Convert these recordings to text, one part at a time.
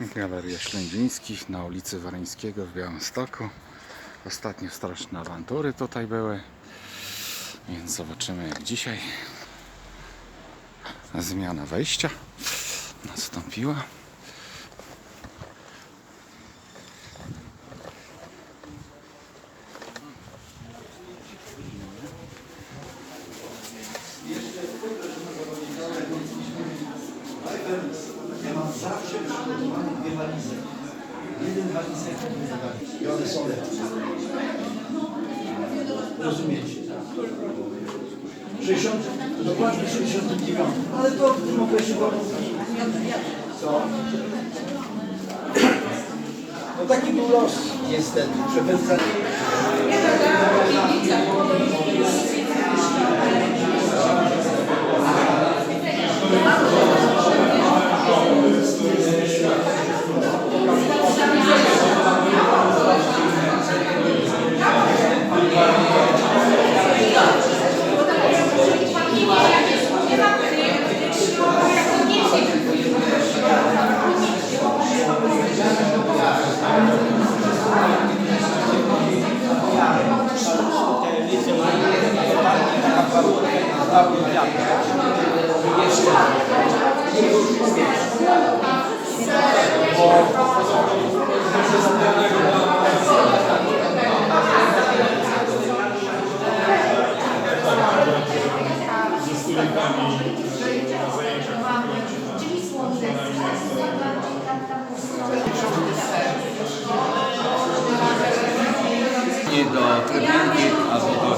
Galeria Ślędzińskich na ulicy Waryńskiego w Białymstoku. Ostatnio straszne awantury tutaj były, więc zobaczymy jak dzisiaj zmiana wejścia nastąpiła. Walizy. Jeden walizek i one są lepsze. Rozumiecie? 60, dokładnie 69. Ale to w tym okresie było... Co? No taki był los niestety. Przepędzanie... do trybunki albo do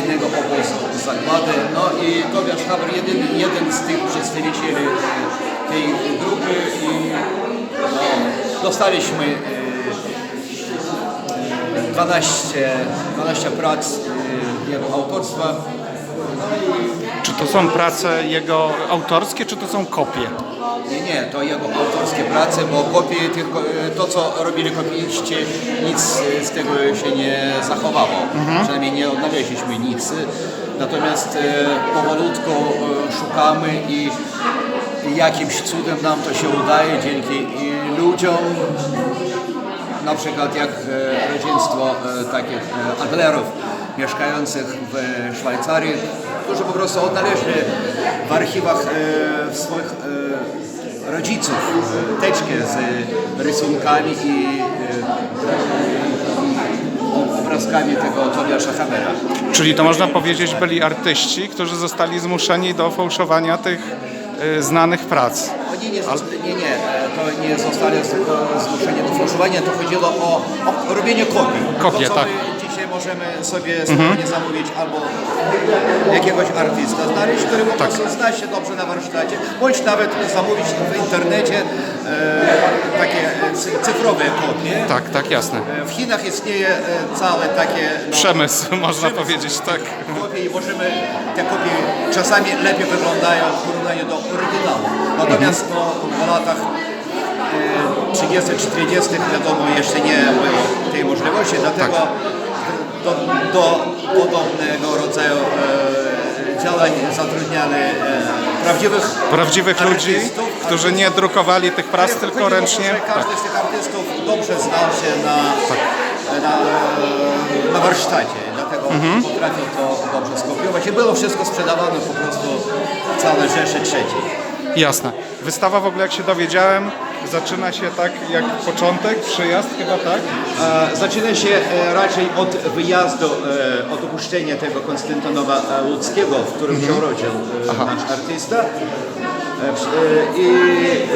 innego obozu zakłady. No i Tobiasz Haber jeden, jeden z tych przedstawicieli tej grupy i no, dostaliśmy e, 12, 12 prac e, jego autorstwa. Czy to są prace jego autorskie, czy to są kopie? Nie, nie, to jego autorskie prace, bo kopie, tylko e, to co robili kopieści, nic z tego się nie zachowało. Przynajmniej nie odnaleźliśmy nic. Natomiast e, powolutku e, szukamy i jakimś cudem nam to się udaje dzięki ludziom, na przykład jak e, rodzeństwo takich Adlerów mieszkających w Szwajcarii, którzy po prostu odnaleźli w archiwach swoich rodziców teczkę z rysunkami i obrazkami tego Tobiasza Habera. Czyli to można powiedzieć byli artyści, którzy zostali zmuszeni do fałszowania tych y, znanych prac. Oni nie, zosta- nie, nie, to nie zostali zmuszeni do fałszowania, to chodziło o, o robienie kopii. Kopie, tak. dzisiaj możemy sobie spokojnie zamówić albo jakiegoś artysta znaleźć, który po Tak. prostu zna się dobrze na warsztacie, bądź nawet zamówić w internecie e, cyfrowe kopie. Tak, tak, jasne. E, W Chinach istnieje e, całe takie no, Przemysł, można przemysł powiedzieć, tak. kopie i możemy, te kopie czasami lepiej wyglądają w porównaniu do oryginału. Natomiast no, w latach e, 30 czy 40 wiadomo jeszcze nie było tej możliwości, dlatego do, do podobnego rodzaju e, działań zatrudniali e, prawdziwych Prawdziwych ludzi, którzy nie drukowali tych prac, tylko o to, ręcznie. że Tak. Każdy z tych artystów dobrze znał się na, na, na warsztacie, dlatego Mhm. potrafił to dobrze skopiować i było wszystko sprzedawane po prostu w całej Rzeszy trzeciej. Jasne. Wystawa w ogóle, jak się dowiedziałem, zaczyna się tak jak początek, przyjazd chyba, tak? E, Zaczyna się e, raczej od wyjazdu, e, od opuszczenia tego Konstantynowa e, Łódzkiego, w którym się urodził e, nasz artysta. E, I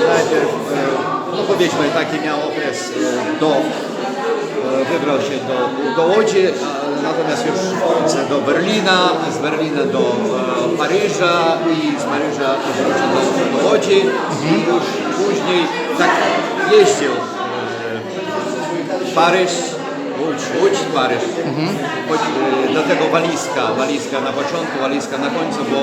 najpierw, e, no powiedzmy, taki miał okres e, do, wybrał się do, do Łodzi, natomiast już do Berlina, z Berlina do Paryża i z Paryża wrócił do, do Łodzi. I już później tak jeździł Paryż, Łódź, Łódź, Paryż. Choć, e, dlatego walizka, walizka na początku, walizka na końcu, bo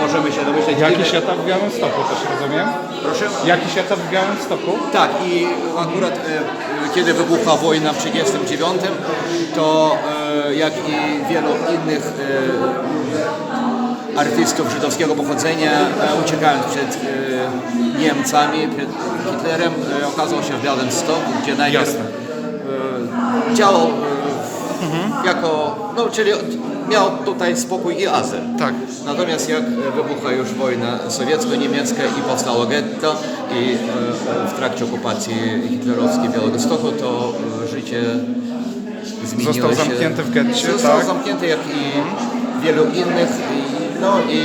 możemy się domyśleć... Jakiś etap w Białymstoku też rozumiem? Proszę? Jakiś etap w Białymstoku? Tak, i akurat e, kiedy wybuchła wojna w 1939, to e, jak i wielu innych e, artystów żydowskiego pochodzenia, uciekając przed Niemcami, przed Hitlerem, okazał się w Białymstoku, gdzie najpierw Jasne. E, działał e, jako, no czyli miał tutaj spokój i azyl. Tak. Natomiast jak wybuchła już wojna sowiecko-niemiecka i powstało getto i e, e, w trakcie okupacji hitlerowskiej Białegostoku, to e, życie zmieniło Został się. zamknięty w getcie, Został tak? zamknięty jak i wielu innych. I, no i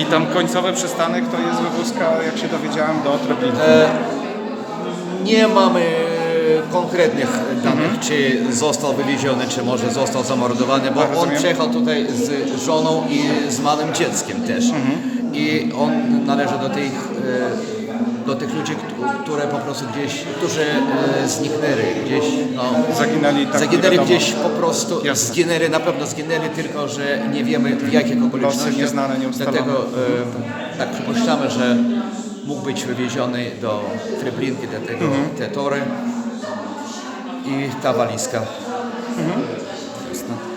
I tam końcowy przystanek to jest wywózka, jak się dowiedziałem, do Treblinki. nie mamy konkretnych danych, czy został wywieziony, czy może został zamordowany, bo on przyjechał tutaj z żoną i z małym dzieckiem też. I on należy do tych, e, do tych ludzi, któ- które po prostu gdzieś, którzy e, zniknęli, gdzieś, no, Zaginęli tak zaginęli gdzieś po prostu, Jasne. zginęli, na pewno zginęli, tylko że nie wiemy w jakich okolicznościach. nieznane. Dlatego e, tak przypuszczamy, że mógł być wywieziony do Treblinki, do tego, Mhm. te tory i ta walizka. Jasne.